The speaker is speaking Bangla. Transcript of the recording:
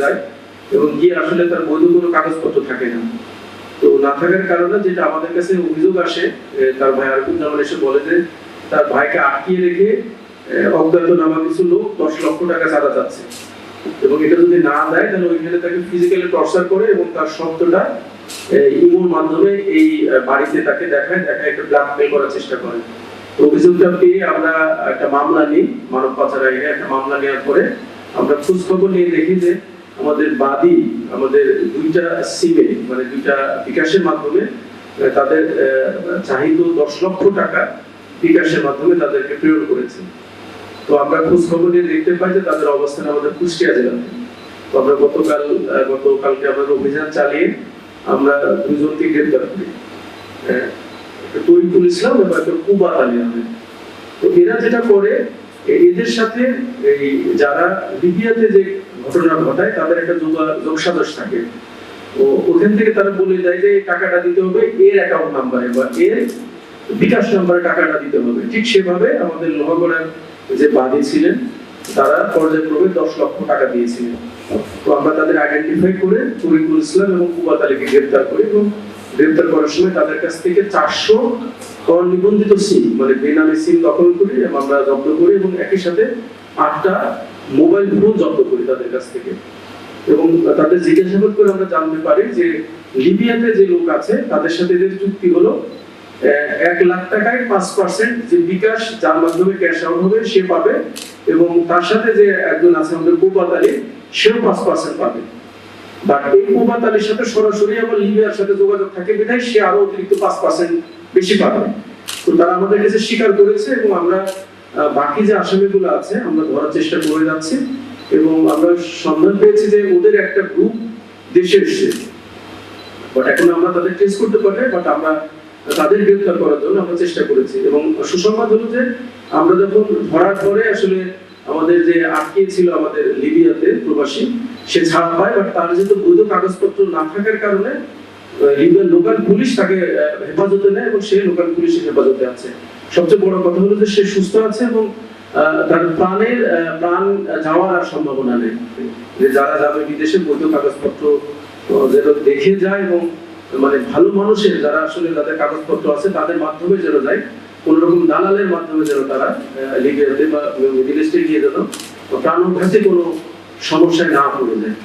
যায় এবং গিয়ে আসলে তার বৈধ কোনো কাগজপত্র থাকে না। তো না থাকার কারণে যেটা আমাদের কাছে অভিযোগ আসে তার ভাই জামান এসে বলে যে তার ভাইকে আটকিয়ে রেখে অজ্ঞাতনামা কিছু লোক দশ লক্ষ টাকা চাঁদা চাচ্ছে এবং এটা যদি না দেয়, তাহলে ওইখানে তাকে ফিজিক্যালি টর্চার করে এবং তার শব্দটা ইমোর মাধ্যমে এই বাড়িতে তাকে দেখায় দেখায় একটা ব্ল্যাকমেল করার চেষ্টা করে। অভিযোগটা পেয়ে আমরা একটা মামলা নিই, মানব পাচার আইনে একটা মামলা নেওয়ার পরে আমরা খোঁজ খবর নিয়ে দেখি যে আমাদের বাদী, আমাদের দুইটা সিমে মানে দুইটা বিকাশের মাধ্যমে তাদের চাহিদা দশ লক্ষ টাকা বিকাশের মাধ্যমে তাদেরকে প্রেরণ করেছে। তো আমরা খোঁজ খবর নিয়ে দেখতে পাই যে তাদের অবস্থান আমাদের কুষ্টিয়া জেলাতে তো আমরা গতকাল গতকালকে আমরা অভিযান চালিয়ে আমরা দুজনকে গ্রেপ্তার করি। তরিকুল ইসলাম এবং একটা কুবাত আলী আহমেদ। তো এরা যেটা করে এদের সাথে এই যারা লিবিয়াতে যে ঘটনা ঘটায়, তাদের একটা যোগা- যোগসাজশ থাকে। ও ওখান থেকে তারা বলে দেয় যে টাকাটা দিতে হবে এর অ্যাকাউন্ট নাম্বারে বা এর বিকাশ নাম্বারে টাকাটা দিতে হবে। ঠিক সেভাবে আমাদের লোহাগড়ার যে বাদী ছিলেন, তারা পর্যায়ক্রমে দশ লক্ষ টাকা দিয়েছিলেন। তো আমরা তাদের আইডেন্টিফাই করে তরিকুল ইসলাম এবং কুবাত আলীকে গ্রেপ্তার করি এবং গ্রেপ্তার করার সময় তাদের কাছ থেকে চারশো নিবন্ধিত সিম মানে বেনামে সিম দখল করি আমরা জব্দ করি এবং একই সাথে আটটা মোবাইল ফোন জব্দ করি তাদের কাছ থেকে। এবং তাদের জিজ্ঞাসাবাদ করে আমরা জানতে পারি যে লিবিয়াতে যে লোক আছে, তাদের সাথে এদের চুক্তি হলো এক লাখ টাকায় পাঁচ পার্সেন্ট যে বিকাশ, যার মাধ্যমে ক্যাশ আউট হবে, সে পাবে। এবং তার সাথে যে একজন আছে আমাদের গোপাত আলী, সেও পাঁচ পার্সেন্ট পাবে। বাট এই গোপাত আলীর সাথে সরাসরি আমার লিবিয়ার সাথে যোগাযোগ থাকে বিধায় সে আরও অতিরিক্ত পাঁচ পার্সেন্ট বেশি পাবে। তো তারা আমাদের কাছে স্বীকার করেছে এবং আমরা বাকি যে আসামিগুলো আছে, আমরা ধরার চেষ্টা করে যাচ্ছি। এবং আমরা সন্ধান পেয়েছি যে ওদের একটা গ্রুপ দেশে এসছে। বাট এখন আমরা তাদের টেস্ট করতে পারি বাট আমরা তাদের গ্রেফতার করার জন্য আমরা চেষ্টা করেছি। এবং সুসংবাদ হলো যে আমরা যখন ধরার পরে আসলে আমাদের যে আটকে ছিল আমাদের লিবিয়াতে প্রবাসী, সে ছাড়া পায় বাট তার যেহেতু বৈধ কাগজপত্র না থাকার কারণে লিবিয়ার লোকাল পুলিশ তাকে হেফাজতে নেয় এবং সে লোকাল পুলিশের হেফাজতে আছে। সবচেয়ে বড় কথা হলো যে সে সুস্থ আছে এবং তার প্রাণের প্রাণ যাওয়ার আর সম্ভাবনা নেই। যে যারা যাবে বিদেশে বৈধ কাগজপত্র যেন দেখে যায় এবং মানে ভালো মানুষের যারা আসলে তাদের কাগজপত্র আছে, তাদের মাধ্যমে যেন যায় কোন রকম দালালের মাধ্যমে যেন তারা লিবিয়াতে বা মিডিল ইস্টে গিয়ে যেন প্রাণঘাতী কোনো সমস্যায় না পড়ে যায়।